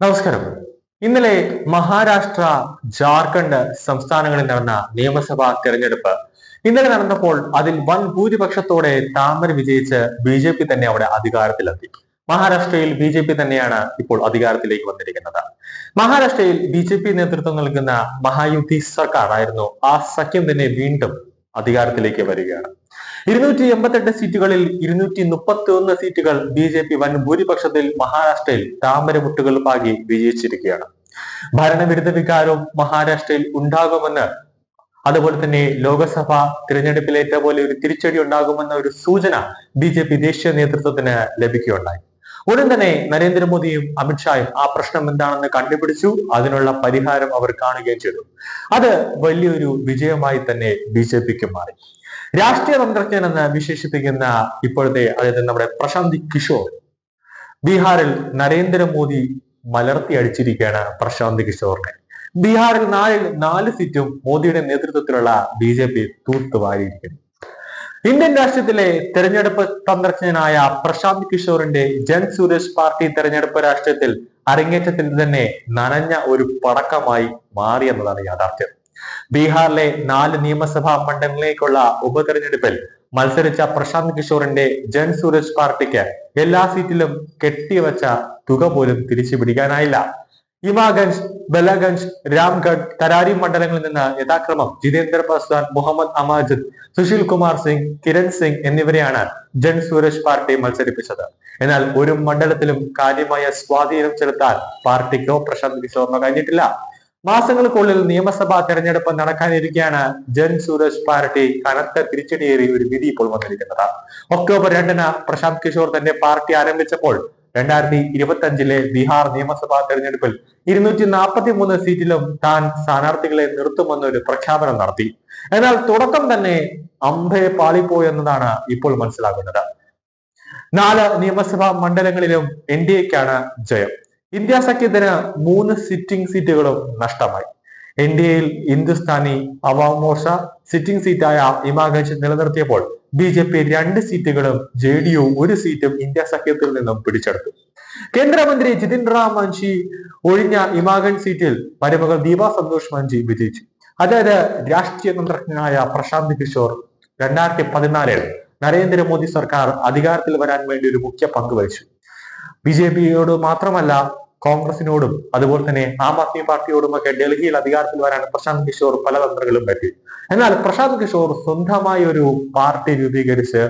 നമസ്കാരം. ഇന്നലെ മഹാരാഷ്ട്ര ജാർഖണ്ഡ് സംസ്ഥാനങ്ങളിൽ നടന്ന നിയമസഭാ തെരഞ്ഞെടുപ്പ്. ഇന്നലെ നടന്നപ്പോൾ അതിൽ വൻ ഭൂരിപക്ഷത്തോടെ താമര വിജയിച്ച് ബി ജെ പി തന്നെ അവിടെ അധികാരത്തിലെത്തി. മഹാരാഷ്ട്രയിൽ ബി ജെ പി തന്നെയാണ് ഇപ്പോൾ അധികാരത്തിലേക്ക് വന്നിരിക്കുന്നത്. മഹാരാഷ്ട്രയിൽ ബി ജെ പി നേതൃത്വം നൽകുന്ന മഹായുദ്ധി സർക്കാർ ആയിരുന്നു ആ സഖ്യം തന്നെ വീണ്ടും അധികാരത്തിലേക്ക് വരികയാണ്. ഇരുന്നൂറ്റി എൺപത്തെട്ട് സീറ്റുകളിൽ ഇരുന്നൂറ്റി മുപ്പത്തി ഒന്ന് സീറ്റുകൾ ബി ജെ പി വൻ ഭൂരിപക്ഷത്തിൽ മഹാരാഷ്ട്രയിൽ താമരമുട്ടുകൾ പാകി വിജയിച്ചിരിക്കുകയാണ്. ഭരണവിരുദ്ധ വികാരവും മഹാരാഷ്ട്രയിൽ ഉണ്ടാകുമെന്ന് അതുപോലെ തന്നെ ലോകസഭ തിരഞ്ഞെടുപ്പിലേറ്റ പോലെ ഒരു തിരിച്ചടി ഉണ്ടാകുമെന്ന ഒരു സൂചന ബി ജെ പി ദേശീയ നേതൃത്വത്തിന് ലഭിക്കുകയുണ്ടായി. ഉടൻ തന്നെ നരേന്ദ്രമോദിയും അമിത്ഷായും ആ പ്രശ്നം എന്താണെന്ന് കണ്ടുപിടിച്ചു. അതിനുള്ള പരിഹാരം അവർ കാണുകയും ചെയ്തു. അത് വലിയൊരു വിജയമായി തന്നെ ബി ജെ പിക്ക് മാറി. രാഷ്ട്രീയ തന്ത്രജ്ഞൻ എന്ന് വിശേഷിപ്പിക്കുന്ന ഇപ്പോഴത്തെ അതായത് നമ്മുടെ പ്രശാന്തി കിഷോർ. ബീഹാറിൽ നരേന്ദ്രമോദി മലർത്തി അടിച്ചിരിക്കുകയാണ് പ്രശാന്ത് കിഷോറിനെ. ബീഹാറിൽ നാലിൽ നാല് സീറ്റും മോദിയുടെ നേതൃത്വത്തിലുള്ള ബി ജെ പി തൂത്തുവാരിയിരിക്കുന്നു. ഇന്ത്യൻ രാഷ്ട്രീയത്തിലെ തെരഞ്ഞെടുപ്പ് തന്ത്രജ്ഞനായ പ്രശാന്ത് കിഷോറിന്റെ ജൻ സുരേഷ് പാർട്ടി തെരഞ്ഞെടുപ്പ് രാഷ്ട്രീയത്തിൽ അരങ്ങേറ്റത്തിൽ തന്നെ നനഞ്ഞ ഒരു പടക്കമായി മാറി എന്നതാണ് യാഥാർത്ഥ്യം. ബീഹാറിലെ നാല് നിയമസഭാ മണ്ഡലങ്ങളിലേക്കുള്ള ഉപതെരഞ്ഞെടുപ്പിൽ മത്സരിച്ച പ്രശാന്ത് കിഷോറിന്റെ ജൻ സുരേഷ് പാർട്ടിക്ക് എല്ലാ സീറ്റിലും കെട്ടിവച്ച തുക പോലും തിരിച്ചു പിടിക്കാനായില്ല ഇമാഗഞ്ച് ബലഗഞ്ച് രാംഗഡ് തരാരി മണ്ഡലങ്ങളിൽ നിന്ന് യഥാക്രമം ജിതേന്ദ്ര പാസ്വാൻ മുഹമ്മദ് അമാജിദ് സുശീൽ കുമാർ സിംഗ് കിരൺ സിംഗ് എന്നിവരെയാണ് ജൻ സൂരജ് പാർട്ടി മത്സരിപ്പിച്ചത്. എന്നാൽ ഒരു മണ്ഡലത്തിലും കാര്യമായ സ്വാധീനം ചെലുത്താൻ പാർട്ടിക്കോ പ്രശാന്ത് കിഷോറിനോ കഴിഞ്ഞിട്ടില്ല. മാസങ്ങൾക്കുള്ളിൽ നിയമസഭാ തെരഞ്ഞെടുപ്പ് നടക്കാനിരിക്കെയാണ് ജൻ സൂരജ് പാർട്ടി കനത്ത തിരിച്ചടിയേറി ഒരു വിധി ഇപ്പോൾ വന്നിരിക്കുന്നത്. ഒക്ടോബർ രണ്ടിന് പ്രശാന്ത് കിഷോർ തന്റെ പാർട്ടി ആരംഭിച്ചപ്പോൾ രണ്ടായിരത്തി ഇരുപത്തി അഞ്ചിലെ ബീഹാർ നിയമസഭാ തെരഞ്ഞെടുപ്പിൽ ഇരുന്നൂറ്റി നാൽപ്പത്തി മൂന്ന് സീറ്റിലും താൻ സ്ഥാനാർത്ഥികളെ നിർത്തുമെന്നൊരു പ്രഖ്യാപനം നടത്തി. എന്നാൽ തുടക്കം തന്നെ അമ്പേ പാളിപ്പോ എന്നതാണ് ഇപ്പോൾ മനസ്സിലാകുന്നത്. നാല് നിയമസഭാ മണ്ഡലങ്ങളിലും എൻ ഡി എക്കാണ് ജയം. ഇന്ത്യ സഖ്യത്തിന് മൂന്ന് സിറ്റിംഗ് സീറ്റുകളും നഷ്ടമായി. എൻ ഡി എയിൽ ഹിന്ദുസ്ഥാനി അവാം മോർച്ച സിറ്റിംഗ് സീറ്റായ ഇമാഗഞ്ച് നിലനിർത്തിയപ്പോൾ ബി ജെ പി രണ്ട് സീറ്റുകളും ജെ ഡി യു ഒരു സീറ്റും ഇന്ത്യ സഖ്യത്തിൽ നിന്നും പിടിച്ചെടുത്തു. കേന്ദ്രമന്ത്രി ജിതിൻ റാം മഞ്ചി ഒഴിഞ്ഞ ഇമാഗൻ സീറ്റിൽ മരുമകൾ ദീപ സന്തോഷ് മഞ്ചി വിജയിച്ചു. അതായത് രാഷ്ട്രീയ തന്ത്രജ്ഞനായ പ്രശാന്ത് കിഷോർ രണ്ടായിരത്തി പതിനാലിൽ നരേന്ദ്രമോദി സർക്കാർ അധികാരത്തിൽ വരാൻ വേണ്ടി ഒരു മുഖ്യ പങ്ക് വഹിച്ചു. ബി ജെ പിയോട് മാത്രമല്ല കോൺഗ്രസിനോടും അതുപോലെ തന്നെ ആം ആദ്മി പാർട്ടിയോടും ഒക്കെ ഡൽഹിയിൽ അധികാരത്തിൽ വരാൻ പ്രശാന്ത് കിഷോർ പല തന്ത്രങ്ങളും പറ്റി. എന്നാൽ പ്രശാന്ത് കിഷോർ സ്വന്തമായി ഒരു പാർട്ടി രൂപീകരിച്ച്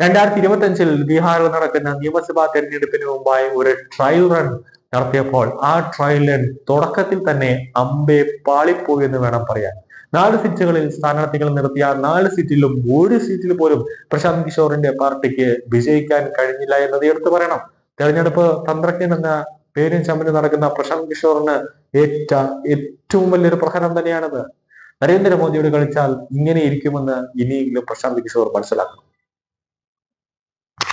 രണ്ടായിരത്തി ഇരുപത്തി അഞ്ചിൽ ബീഹാറിൽ നടക്കുന്ന നിയമസഭാ തെരഞ്ഞെടുപ്പിന് മുമ്പായി ഒരു ട്രയൽ റൺ നടത്തിയപ്പോൾ ആ ട്രയൽ റൺ തുടക്കത്തിൽ തന്നെ അമ്പെ പാളിപ്പോയി എന്ന് വേണം പറയാൻ. നാല് സീറ്റുകളിൽ സ്ഥാനാർത്ഥികൾ നിർത്തിയ നാല് സീറ്റിലും ഒരു സീറ്റിൽ പോലും പ്രശാന്ത് കിഷോറിന്റെ പാർട്ടിക്ക് വിജയിക്കാൻ കഴിഞ്ഞില്ല എന്നത് എടുത്തു പറയണം. തെരഞ്ഞെടുപ്പ് തന്ത്രജ്ഞൻ എന്ന പേരും ചമ്മിന് നടക്കുന്ന പ്രശാന്ത് കിഷോറിന് ഏറ്റ ഏറ്റവും വലിയൊരു പ്രഹരം തന്നെയാണത്. നരേന്ദ്രമോദിയോട് കളിച്ചാൽ ഇങ്ങനെ ഇരിക്കുമെന്ന് ഇനിയെങ്കിലും പ്രശാന്ത് കിഷോർ മനസ്സിലാക്കണം.